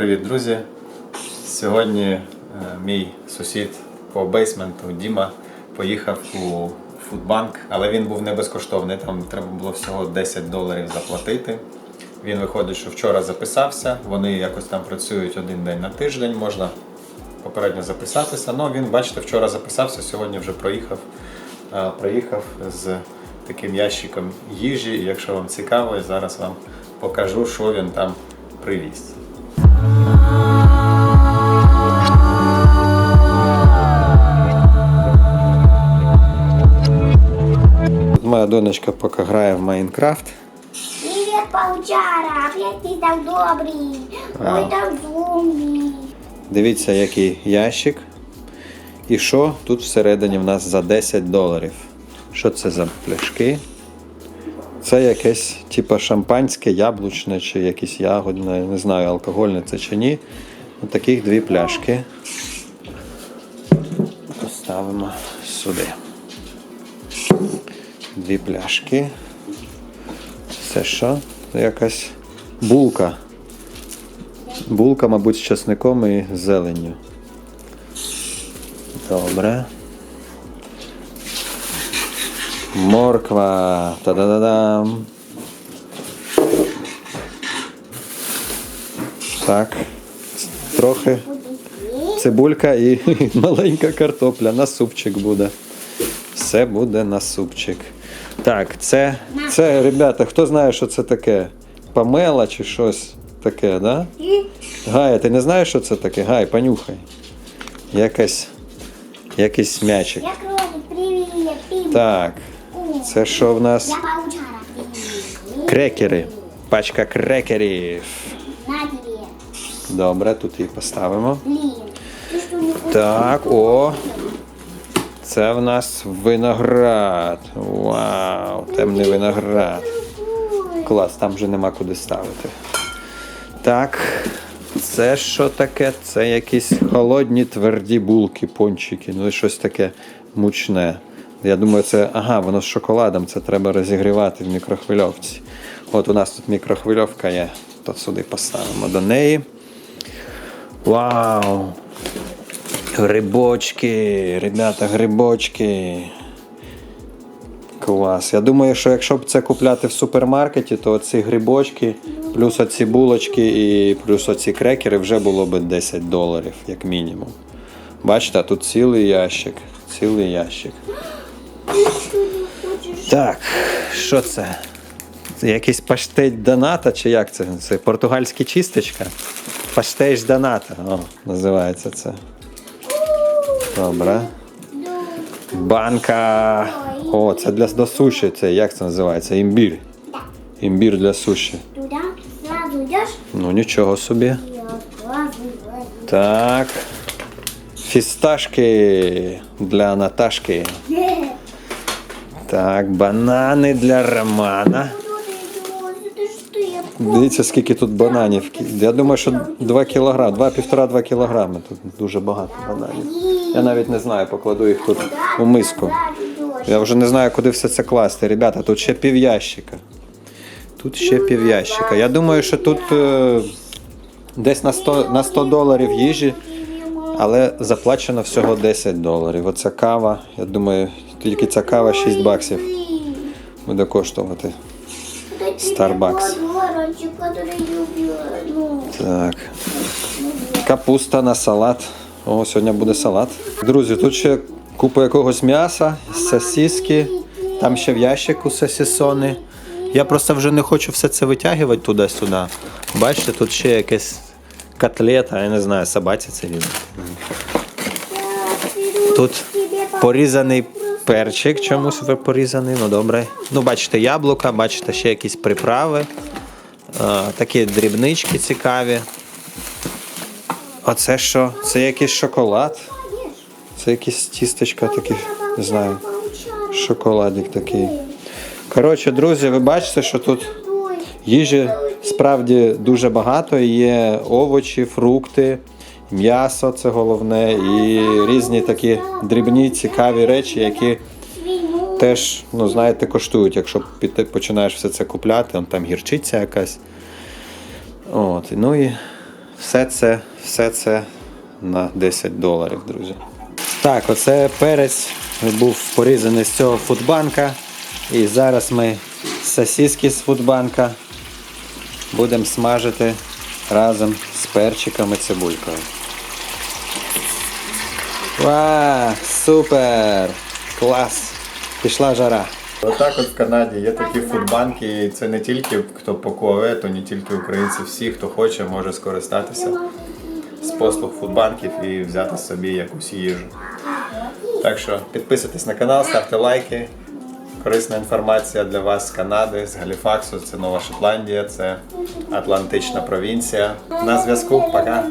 Привіт, друзі! Сьогодні е, мій сусід по бейсменту Діма поїхав у фудбанк, але він був не безкоштовний. Там треба було всього 10 доларів заплатити. Він виходить, що вчора записався. Вони якось там працюють один день на тиждень. Можна попередньо записатися. Ну він, бачите, вчора записався, сьогодні вже проїхав. Е, Приїхав з таким ящиком їжі. Якщо вам цікаво, я зараз вам покажу, що він там привіз. Донечка поки грає в Майнкрафт. Привет, паучара! Опять ты так добрый! Ой, там зомби! Дивіться, який ящик. І що тут всередині в нас за 10 доларів. Що це за пляшки? Це якесь типа шампанське, яблучне чи якесь ягодне, не знаю, алкогольне це чи ні. Ось таких дві пляшки. Поставимо сюди. Дві пляшки. Це що? Якась булка. Булка, мабуть, з часником і зеленню. Добре. Морква. Та-да-да-дам. Так. Трохи цибулька і маленька картопля. На супчик буде. Все буде на супчик. Так, це, це, ребята, хто знає, що це таке? Памела чи щось таке, да? Гая, ти не знаєш, що це таке? Гай, понюхай. Якась, якийсь м'ячик. Так, це що в нас? Крекери. Пачка крекерів. Добре, тут її поставимо. Так, о. Це в нас виноград. Вау, темний виноград. Клас, там вже нема куди ставити. Так, це що таке? Це якісь холодні тверді булки, пончики, ну і щось таке мучне. Я думаю, це. Ага, воно з шоколадом, це треба розігрівати в мікрохвильовці. От у нас тут мікрохвильовка є. То сюди поставимо до неї. Вау! Грибочки, ребята, грибочки. Клас. Я думаю, що якщо б це купляти в супермаркеті, то ці грибочки, плюс оці булочки і плюс оці крекери вже було б 10 доларів, як мінімум. Бачите, тут цілий ящик. Цілий ящик. Так, що це? Це якийсь паштет доната, чи як це? Це португальська чисточка? Паштеж доната, о, називається це. Добре. Банка. О, це для до суші. Це як це називається? Імбір. Імбір для суші. Ну нічого собі. Так. Фісташки для Наташки. Так, банани для Романа. Дивіться, скільки тут бананів. Я думаю, що 2 кілограми, 2-1,5-2 кілограми. Тут дуже багато бананів. Я навіть не знаю, покладу їх тут у миску. Я вже не знаю, куди все це класти. Ребята, тут ще пів'ящика. Тут ще пів'ящика. Я думаю, що тут е, десь на 100, на 100 доларів їжі, але заплачено всього 10 доларів. Оця кава, я думаю, тільки ця кава 6 баксів буде коштувати. Starbucks. Так. Капуста на салат. О, сьогодні буде салат. Друзі, тут ще купа якогось м'яса, сосиски. Там ще в ящику сосисони. Я просто вже не хочу все це витягувати туди-сюди. Бачите, тут ще якась котлета, я не знаю, собаці це видно. Тут порізаний перчик чомусь ви порізаний, ну добре. Ну, бачите, яблука, бачите, ще якісь приправи. А, такі дрібнички цікаві. Оце що? Це якийсь шоколад. Це якісь тістечка такі, не знаю. Шоколадик такий. Коротше, друзі, ви бачите, що тут їжі справді дуже багато. Є овочі, фрукти, м'ясо це головне, і різні такі дрібні, цікаві речі, які теж, ну, знаєте, коштують, якщо починаєш все це купляти, там гірчиця якась. От, ну і Все це, все це на 10 доларів, друзі. Так, оце перець був порізаний з цього фудбанка. І зараз ми сосиски з фудбанка будемо смажити разом з перчиком і цибулькою. Ва, супер! Клас! Пішла жара. Отак от в Канаді є такі фудбанки, і це не тільки хто по куавету, не тільки українці, всі, хто хоче, може скористатися з послуг фудбанків і взяти собі якусь їжу. Так що підписуйтесь на канал, ставте лайки. Корисна інформація для вас з Канади, з Галіфаксу. Це Нова Шотландія, це Атлантична провінція. На зв'язку, пока.